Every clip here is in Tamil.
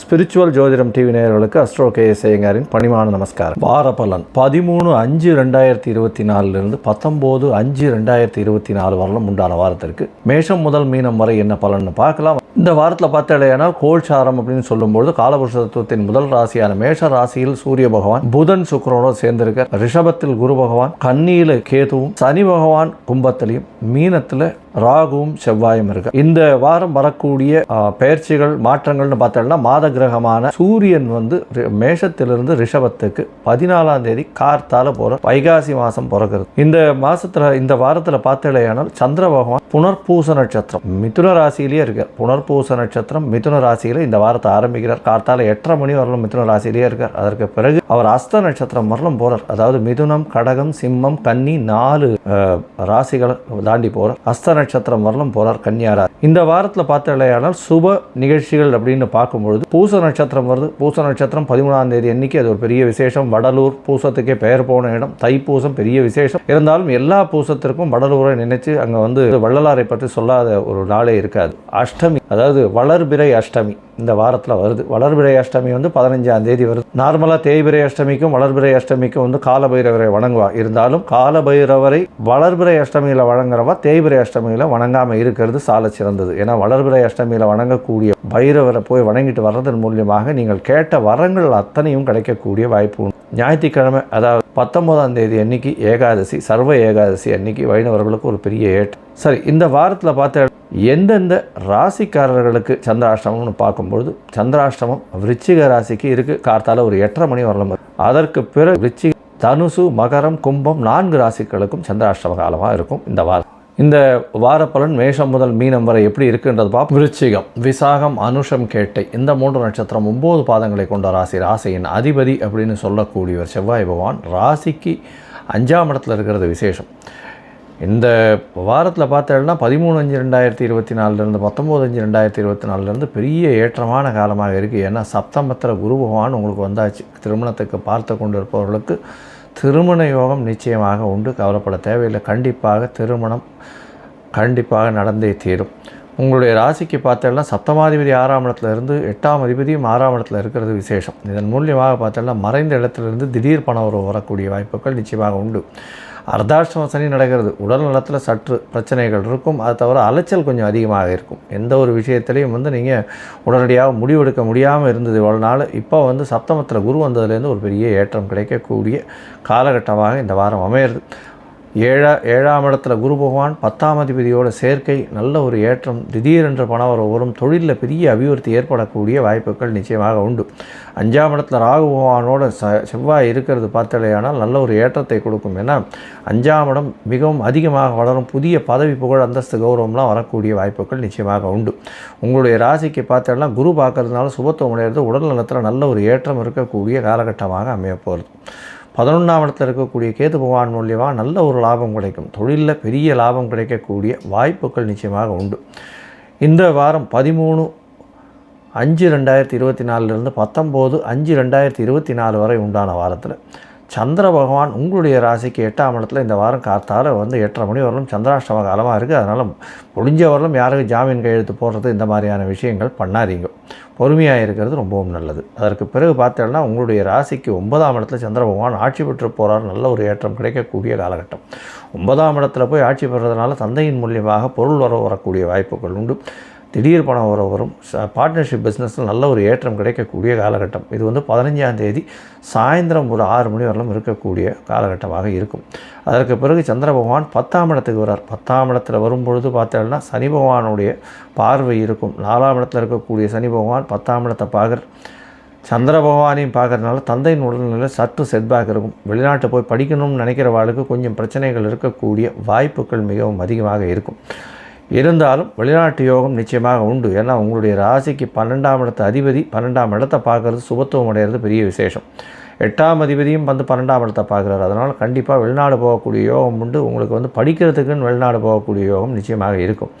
ஸ்பிரிச்சுவல் ஜோதிடம் டிவி நேயர்களுக்கு அஸ்ட்ரோ கே எஸ் ஐயங்காரின் பணிவான நமஸ்காரம். வார பலன் பதிமூணு அஞ்சு ரெண்டாயிரத்தி இருபத்தி நாலுலேருந்து பத்தொம்போது அஞ்சு ரெண்டாயிரத்தி இருபத்தி நாலு வரலும் உண்டான வாரத்திற்கு மேஷம் முதல் மீனம் வரை என்ன பலன்னு பார்க்கலாம். இந்த வாரத்தில் பார்த்தாலேயானால் கோல்சாரம் அப்படின்னு சொல்லும்போது காலபுருஷ தத்துவத்தின் முதல் ராசியான மேஷ ராசியில் சூரிய பகவான் புதன் சுக்கரனோடு சேர்ந்திருக்க ரிஷபத்தில் குரு பகவான் கன்னியில கேதுவும் சனி பகவான் கும்பத்திலையும் மீனத்தில் ராகுவும் செவ்வாயும் இருக்கு. இந்த வாரம் வரக்கூடிய பயிற்சிகள் மாற்றங்கள்னு பார்த்தோம்னா மாத கிரகமான சூரியன் வந்து ரி- மேஷத்திலிருந்து ரிஷபத்துக்கு பதினாலாம் தேதி கார்த்தால போற வைகாசி மாசம் பிறகுறது இந்த மாசத்துல இந்த வாரத்துல பார்த்தேனால் சந்திர பகவான் புனர்பூச நட்சத்திரம் மிதுன ராசியிலேயே இருக்கார். புனர்பூச நட்சத்திரம் மிதுன ராசியில இந்த வாரத்தை ஆரம்பிக்கிறார். கார்த்தால எட்டரை மணி வரலும் மிதுன ராசியிலேயே இருக்கார். அதற்கு பிறகு அவர் அஸ்த நட்சத்திரம் வரலும் போகிறார் அதாவது மிதுனம் கடகம் சிம்மம் கன்னி நாலு ராசிகளை தாண்டி போகிறார் அஸ்த நட்சத்திரம் வரலும் போகிறார் கன்னியாரா. இந்த வாரத்தில் பார்த்தலையானால் சுப நிகழ்ச்சிகள் அப்படின்னு பார்க்கும்பொழுது பூச நட்சத்திரம் வருது. பூச நட்சத்திரம் பதிமூணாம் தேதி அன்னைக்கு அது ஒரு பெரிய விசேஷம். வடலூர் பூசத்துக்கே பெயர் போன இடம். தைப்பூசம் பெரிய விசேஷம். இருந்தாலும் எல்லா பூசத்திற்கும் வடலூரை நினைச்சு அங்கே வந்து வள்ளலாரை பற்றி சொல்லாத ஒரு நாளே இருக்காது. அஷ்டமி அதாவது வளர்பிறை அஷ்டமி. இந்த வாரத்தில் வருது. வளர்பிறை அஷ்டமி வந்து பதினஞ்சாம் தேதி வருது. நார்மலாக தேய்பிறை அஷ்டமிக்கும் வளர்பிறை அஷ்டமிக்கும் வந்து காலபைரவரை வணங்குவா. இருந்தாலும் காலபைரவரை வளர்பிறை அஷ்டமியில் வணங்குறவா தேய்பிறை அஷ்டமியில் வணங்காமல் இருக்கிறது சால சிறந்தது. ஏன்னா வளர்பிறை அஷ்டமியில் வணங்கக்கூடிய பைரவரை போய் வணங்கிட்டு வர்றதன் மூலியமாக நீங்கள் கேட்ட வரங்கள் அத்தனையும் கிடைக்கக்கூடிய வாய்ப்பு உண்டு. ஞாயிற்றுக்கிழமை அதாவது பத்தொன்பதாம் தேதி அன்னைக்கு ஏகாதசி சர்வ ஏகாதசி அன்னைக்கு வைணவர்களுக்கு ஒரு பெரிய ஏற்று சரி இந்த வாரத்தில் பார்த்த எந்தெந்த ராசிக்காரர்களுக்கு சந்திராஷ்டமம்னு பார்க்கும்பொழுது சந்திராஷ்டமம் விருச்சிக ராசிக்கு இருக்குது கார்த்தால ஒரு எட்டரை மணி வரலாம் அதற்கு பிறகு விருச்சிக தனுசு மகரம் கும்பம் நான்கு ராசிகளுக்கும் சந்திராஷ்டம காலமாக இருக்கும் இந்த வாரம் இந்த வார பலன் மேஷம் முதல் மீனம் வரை எப்படி இருக்குன்றது பார்ப்போம். விருச்சிகம் விசாகம் அனுஷம் கேட்டை இந்த மூன்று நட்சத்திரம் ஒம்பது பாதங்களை கொண்ட ராசி. ராசியின் அதிபதி அப்படின்னு சொல்லக்கூடியவர் செவ்வாய் பகவான். ராசிக்கு அஞ்சாம் இடத்துல இருக்கிறது விசேஷம். இந்த வாரத்தில் பார்த்தோம்னா பதிமூணு அஞ்சு ரெண்டாயிரத்தி இருபத்தி நாலுலேருந்து பத்தொம்போது அஞ்சு ரெண்டாயிரத்தி இருபத்தி நாலுலேருந்து பெரிய ஏற்றமான காலமாக இருக்குது ஏன்னா சப்தமத்தில் குரு பகவான் உங்களுக்கு வந்தாச்சு. திருமணத்துக்கு பார்த்து கொண்டு இருப்பவர்களுக்கு திருமண யோகம் நிச்சயமாக உண்டு. கவலைப்பட தேவையில்லை. கண்டிப்பாக திருமணம் கண்டிப்பாக நடந்தே தீரும். உங்களுடைய ராசிக்கு பார்த்தோம்னா சப்தமாதிபதி ஆறாம் இடத்துல இருந்து எட்டாம் அதிபதியும் ஆறாம் இடத்துல இருக்கிறது விசேஷம். இதன் மூலியமாக பார்த்தோம்னா மறைந்த இடத்துலேருந்து திடீர் பணம் வரக்கூடிய வாய்ப்புகள் நிச்சயமாக உண்டு. அர்த்தாஷ்டம சனி நடக்கிறது. உடல் நலத்தில் சற்று பிரச்சனைகள் இருக்கும். அது தவிர அலைச்சல் கொஞ்சம் அதிகமாக இருக்கும். எந்த ஒரு விஷயத்திலையும் வந்து நீங்கள் உடனடியாக முடிவெடுக்க முடியாமல் இருந்தது. இவ்வளோ நாள் இப்போ வந்து சப்தமத்தில் குரு வந்ததுலேருந்து ஒரு பெரிய ஏற்றம் கிடைக்கக்கூடிய காலகட்டமாக இந்த வாரம் அமையிறது. ஏழா ஏழாம் இடத்துல குரு பகவான் பத்தாம் அதிபதியோட சேர்க்கை நல்ல ஒரு ஏற்றம் திடீரென்ற பணம் வர வரும் தொழிலில் பெரிய அபிவிருத்தி ஏற்படக்கூடிய வாய்ப்புகள் நிச்சயமாக உண்டு. அஞ்சாம் இடத்துல ராகு பகவானோட ச செவ்வாய் இருக்கிறது பார்த்தலையானால் நல்ல ஒரு ஏற்றத்தை கொடுக்கும். ஏன்னா அஞ்சாம் இடம் மிகவும் அதிகமாக வளரும் புதிய பதவி புகழ் அந்தஸ்து கௌரவம்லாம் வரக்கூடிய வாய்ப்புகள் நிச்சயமாக உண்டு. உங்களுடைய ராசிக்கு பார்த்தோம்னா குரு பார்க்கறதுனால சுபத்துவம் அடைகிறது உடல் நலத்தில் நல்ல ஒரு ஏற்றம் இருக்கக்கூடிய காலகட்டமாக அமையப்போகிறது பதினொன்றாம் இடத்துல இருக்கக்கூடிய கேது பகவான் மூலியமாக நல்ல ஒரு லாபம் கிடைக்கும். தொழிலில் பெரிய லாபம் கிடைக்கக்கூடிய வாய்ப்புகள் நிச்சயமாக உண்டு. இந்த வாரம் பதிமூணு அஞ்சு ரெண்டாயிரத்தி இருபத்தி நாலுலேருந்து பத்தொம்போது அஞ்சு ரெண்டாயிரத்தி இருபத்தி நாலு வரை உண்டான வாரத்தில் சந்திர பகவான் உங்களுடைய ராசிக்கு எட்டாம் இடத்துல இந்த வாரம் காத்தால் வந்து எட்டரை மணி வரலும் சந்திராஷ்டம காலமாக இருக்குது அதனால் முடிஞ்ச வரலும் யாருக்கு ஜாமீன் கையெழுத்து போடுறது இந்த மாதிரியான விஷயங்கள் பண்ணாதீங்க. பொறுமையாக இருக்கிறது ரொம்பவும் நல்லது. அதற்கு பிறகு பார்த்தோம்னா உங்களுடைய ராசிக்கு ஒன்பதாம் இடத்துல சந்திர பகவான் ஆட்சி பெற்று போகிறார் நல்ல ஒரு ஏற்றம் கிடைக்கக்கூடிய காலகட்டம். ஒன்பதாம் இடத்துல போய் ஆட்சி பெறுறதுனால தந்தையின் மூலியமாக பொருள் வர வரக்கூடிய வாய்ப்புகள் உண்டு. திடீர் பணம் வர வரும். பார்ட்னர்ஷிப் பிஸ்னஸில் நல்ல ஒரு ஏற்றம் கிடைக்கக்கூடிய காலகட்டம். இது வந்து பதினஞ்சாம் தேதி சாயந்தரம் ஒரு ஆறு மணி வரலும் இருக்கக்கூடிய காலகட்டமாக இருக்கும். அதற்கு பிறகு சந்திர பகவான் பத்தாம் இடத்துக்கு வரார் பத்தாம் இடத்துல வரும்பொழுது பார்த்தோம்னா சனி பகவானுடைய பார்வை இருக்கும். நாலாம் இடத்துல இருக்கக்கூடிய சனி பகவான் பத்தாம் இடத்தை பார்க்குற சந்திர பகவானையும் பார்க்கறதுனால தந்தையின் உடல்நிலை சற்று செட்பேக் இருக்கும். வெளிநாட்டு போய் படிக்கணும்னு நினைக்கிறவாளுக்கு கொஞ்சம் பிரச்சனைகள் இருக்கக்கூடிய வாய்ப்புகள் மிகவும் அதிகமாக இருக்கும். இருந்தாலும் வெளிநாட்டு யோகம் நிச்சயமாக உண்டு. ஏன்னா உங்களுடைய ராசிக்கு பன்னெண்டாம் இடத்த அதிபதி பன்னெண்டாம் இடத்தை பார்க்கறது சுபத்துவம் அடைகிறது பெரிய விசேஷம். எட்டாம் அதிபதியும் வந்து பன்னெண்டாம் இடத்தை பார்க்குறாரு. அதனால் கண்டிப்பாக வெளிநாடு போகக்கூடிய யோகம் உண்டு. உங்களுக்கு வந்து படிக்கிறதுக்குன்னு வெளிநாடு போகக்கூடிய யோகம் நிச்சயமாக இருக்கும்.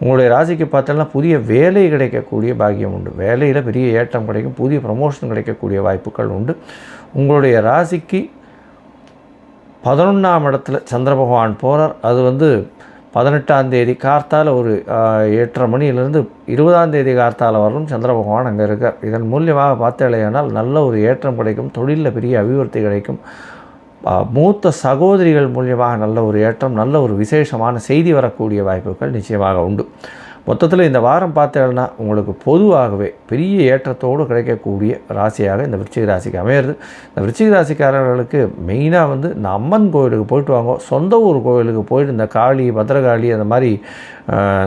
உங்களுடைய ராசிக்கு பார்த்தோம்னா புதிய வேலை கிடைக்கக்கூடிய பாக்கியம் உண்டு. வேலையில் பெரிய ஏற்றம் கிடைக்கும். புதிய ப்ரமோஷன் கிடைக்கக்கூடிய வாய்ப்புகள் உண்டு. உங்களுடைய ராசிக்கு பதினொன்றாம் இடத்துல சந்திர பகவான் போகிறார் அது வந்து பதினெட்டாம் தேதி கார்த்தால ஒரு எட்டரை மணியிலிருந்து இருபதாம் தேதி கார்த்தால வரலும் சந்திர பகவான் அங்கே இருக்கார். இதன் மூலியமாக பார்த்தேலையானால் நல்ல ஒரு ஏற்றம் கிடைக்கும் தொழிலில் பெரிய அபிவிருத்தி கிடைக்கும். மூத்த சகோதரிகள் மூலியமாக நல்ல ஒரு ஏற்றம் நல்ல ஒரு விசேஷமான செய்தி வரக்கூடிய வாய்ப்புகள் நிச்சயமாக உண்டு. மொத்தத்தில் இந்த வாரம் பார்த்தேன்னா உங்களுக்கு பொதுவாகவே பெரிய ஏற்றத்தோடு கிடைக்கக்கூடிய ராசியாக இந்த விருச்சிக ராசிக்கு அமையிறது. இந்த விருச்சிக ராசிக்காரர்களுக்கு மெயினாக வந்து இந்த அம்மன் கோயிலுக்கு போயிட்டு வாங்க. சொந்த ஊர் கோயிலுக்கு போயிட்டு இந்த காளி பத்திரகாளி அந்த மாதிரி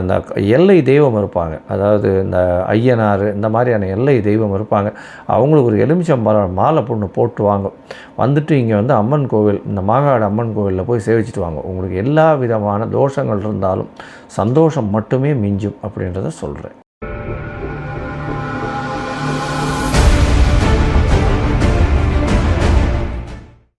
இந்த எல்லை தெய்வம் இருப்பாங்க. அதாவது இந்த ஐயனார் இந்த மாதிரியான எல்லை தெய்வம் இருப்பாங்க. அவங்களுக்கு ஒரு எலுமிச்சம்பழம் மாலை பொண்ணு போட்டு வாங்க வந்துட்டு இங்கே வந்து அம்மன் கோவில் இந்த மாங்காடு அம்மன் கோவிலில் போய் சேவிச்சிட்டு வாங்க. உங்களுக்கு எல்லா விதமான தோஷங்கள் இருந்தாலும் சந்தோஷம் மட்டுமே மிஞ்சும் அப்படின்றத சொல்கிறேன்